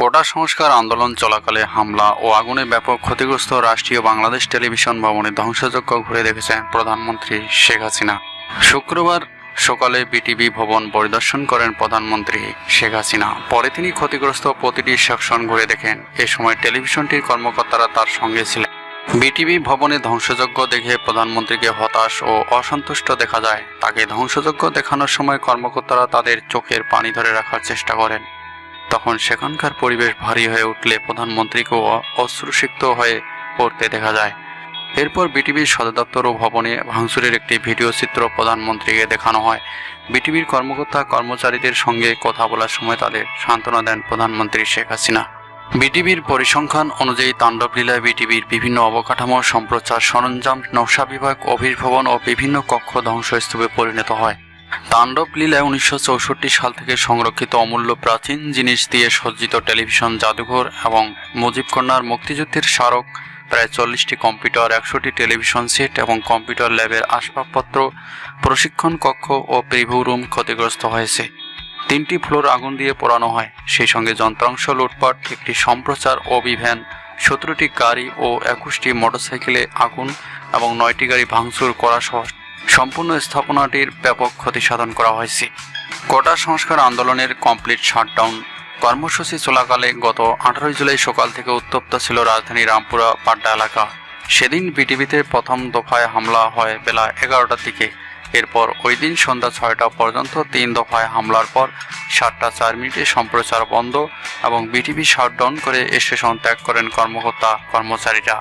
কোটা সংস্কার আন্দোলন চলাকালে হামলা ও আগুনে ব্যাপক ক্ষতিগ্রস্ত রাষ্ট্রীয় বাংলাদেশ টেলিভিশন ভবনে ধ্বংসযজ্ঞ ঘুরে দেখেছেন প্রধানমন্ত্রী শেখ হাসিনা। শুক্রবার সকালে বিটিভি ভবন পরিদর্শন করেন প্রধানমন্ত্রী শেখ হাসিনা। পরে তিনি ক্ষতিগ্রস্ত প্রতিটি সেকশন ঘুরে দেখেন। এ সময় টেলিভিশনটির কর্মকর্তারা তার সঙ্গে ছিলেন। বিটিভি ভবনে ধ্বংসযজ্ঞ দেখে প্রধানমন্ত্রীকে হতাশ ও অসন্তুষ্ট দেখা যায়। তাকে ধ্বংসযজ্ঞ দেখানোর সময় কর্মকর্তারা তাদের চোখের পানি ধরে রাখার চেষ্টা করেন। তখন সেখানকার পরিবেশ ভারী হয়ে উঠলে প্রধানমন্ত্রীকেও অশ্রুসিক্ত হয়ে পড়তে দেখা যায়। এরপর বিটিভির সদর দপ্তর ও ভবনে ভাঙচুরের একটি ভিডিও চিত্র প্রধানমন্ত্রীকে দেখানো হয়। বিটিভির কর্মকর্তা কর্মচারীদের সঙ্গে কথা বলার সময় তাদের সান্ত্বনা দেন প্রধানমন্ত্রী শেখ হাসিনা। বিটিভির পরিসংখ্যান অনুযায়ী তাণ্ডব লীলায় বিটিভির বিভিন্ন অবকাঠামো, সম্প্রচার সরঞ্জাম, নকশা বিভাগ অভিভবন ও বিভিন্ন কক্ষ ধ্বংসস্তূপে পরিণত হয়। তাণ্ডব লীলায় উনিশশো চৌষট্টি সাল থেকে সংরক্ষিত অমূল্য প্রাচীন জিনিস দিয়ে সজ্জিত টেলিভিশন জাদুঘর এবং মুজিবকন্যার মুক্তিযুদ্ধের স্মারক, প্রায় চল্লিশটি কম্পিউটার, একশোটি টেলিভিশন সেট এবং কম্পিউটার ল্যাবের আসবাবপত্র, প্রশিক্ষণ কক্ষ ও প্রিভিউ রুম ক্ষতিগ্রস্ত হয়েছে। তিনটি ফ্লোর আগুন দিয়ে পোড়ানো হয়। সেই সঙ্গে যন্ত্রাংশ লুটপাট, একটি সম্প্রচার অভিভ্যান সতেরোটি গাড়ি ও একুশটি মোটরসাইকেলে আগুন এবং নয়টি গাড়ি ভাঙচুর করা সহ সম্পূর্ণ স্থাপনাটির ব্যাপক ক্ষতি সাধন করা হয়েছে। কোটা সংস্কার আন্দোলনের কমপ্লিট শাটডাউন কর্মসূচি চলাকালে গত আঠারোই জুলাই সকাল থেকে উত্তপ্ত ছিল রাজধানী রামপুরা পাড্ডা এলাকা। সেদিন বিটিভিতে প্রথম দফায় হামলা হয় বেলা এগারোটার দিকে। এরপর ওই দিন সন্ধ্যা ছয়টা পর্যন্ত তিন দফায় হামলার পর সাতটা চার মিনিটে সম্প্রচার বন্ধ এবং বিটিভি শাটডাউন করে স্টেশন ত্যাগ করেন কর্মকর্তা কর্মচারীরা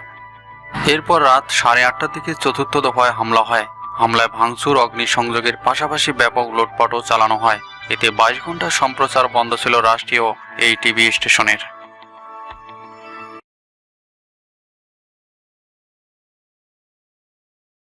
এরপর রাত সাড়ে আটটার দিকে চতুর্থ দফায় হামলা হয়। হামলায় ভাঙচুর, অগ্নিসংযোগের পাশাপাশি ব্যাপক লুটপাটও চালানো হয়। এতে বাইশ ঘণ্টা সম্প্রচার বন্ধ ছিল রাষ্ট্রীয় এই টিভি স্টেশনের।